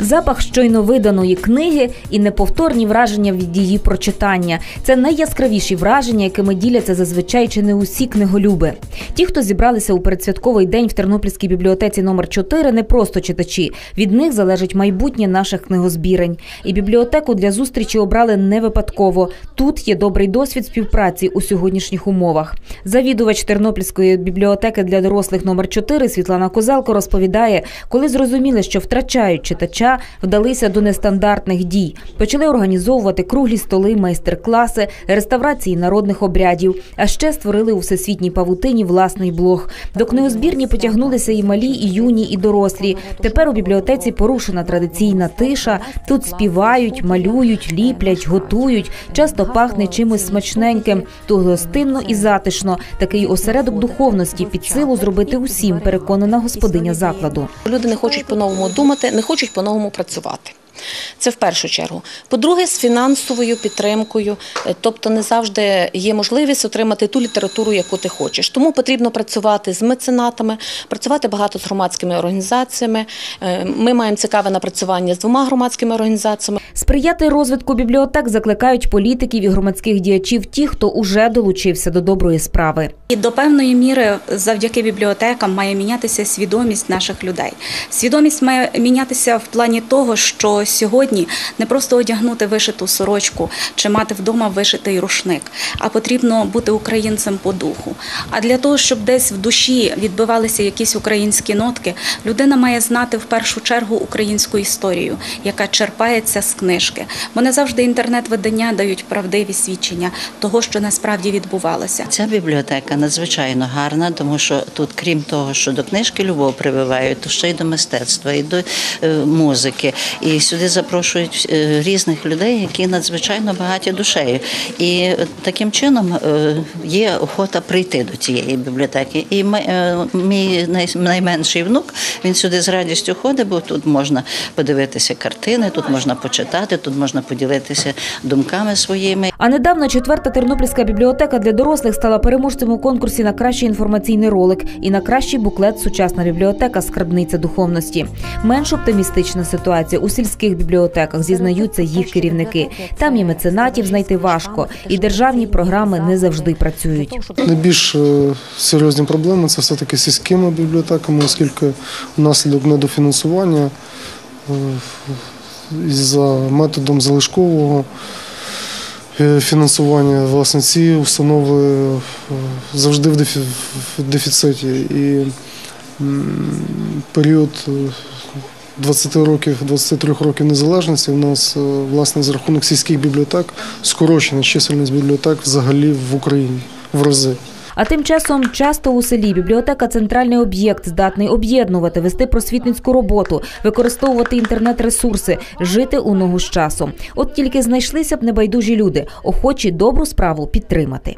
Запах щойно виданої книги і неповторні враження від її прочитання. Це найяскравіші враження, якими діляться зазвичай чи не усі книголюби. Ті, хто зібралися у передсвятковий день в Тернопільській бібліотеці номер 4 не просто читачі. Від них залежить майбутнє наших книгозбірень. І бібліотеку для зустрічі обрали не випадково. Тут є добрий досвід співпраці у сьогоднішніх умовах. Завідувач Тернопільської бібліотеки для дорослих номер 4 Світлана Козелко розповідає, коли зрозуміли, що втрачають читача, вдалися до нестандартних дій. Почали організовувати круглі столи, майстер-класи, реставрації народних обрядів. А ще створили у всесвітній павутині власний блог. До книгозбірні потягнулися і малі, і юні, і дорослі. Тепер у бібліотеці порушена традиційна тиша. Тут співають, малюють, ліплять, готують. Часто пахне чимось смачненьким. Тут гостинно і затишно. Такий осередок духовності під силу зробити усім, переконана господиня закладу. Люди не хочуть по-новому думати, не хочуть по-новому працювати. Це в першу чергу. По-друге, з фінансовою підтримкою, Е, тобто не завжди є можливість отримати ту літературу, яку ти хочеш. Тому потрібно працювати з меценатами, працювати багато з громадськими організаціями. Е, Ми маємо цікаве напрацювання з двома громадськими організаціями. Сприяти розвитку бібліотек закликають політиків і громадських діячів ті, хто уже долучився до доброї справи. І до певної міри завдяки бібліотекам має мінятися свідомість наших людей. Свідомість має мінятися в плані того, що сьогодні не просто одягнути вишиту сорочку чи мати вдома вишитий рушник, а потрібно бути українцем по духу. А для того, щоб десь в душі відбивалися якісь українські нотки, людина має знати в першу чергу українську історію, яка черпається з книжки. Бо не завжди інтернет-видання дають правдиві свідчення того, що насправді відбувалося. Ця бібліотека надзвичайно гарна, тому що тут, крім того, що до книжки любов прививають, то ще й до мистецтва, і до е, музики. І сюди запрошують е, різних людей, які надзвичайно багаті душею. І таким чином е, є охота прийти до цієї бібліотеки. І ми, мій найменший внук він сюди з радістю ходить, бо тут можна подивитися картини, тут можна почитати, тут можна поділитися думками своїми. А недавно четверта тернопільська бібліотека для дорослих стала переможцем у конкурсі на кращий інформаційний ролик і на кращий буклет Сучасна бібліотека Скарбниця духовності. Менш оптимістична ситуація у сільських бібліотеках зізнаються їх керівники. Там і меценатів знайти важко, і державні програми не завжди працюють. Найбільш е, серйозні проблеми це все-таки з сільськими бібліотеками, оскільки внаслідок недофінансування е, за методом залишкового е, фінансування власне ці установи е, завжди в дефіциті. І період е, 20 років, 23 років незалежності у нас е, власне за рахунок сільських бібліотек скорочена чисельність бібліотек взагалі в Україні в рази. А тим часом часто у селі бібліотека центральний об'єкт, здатний об'єднувати, вести просвітницьку роботу, використовувати інтернет-ресурси, жити у ногу з часом. От тільки знайшлися б небайдужі люди, охочі добру справу підтримати.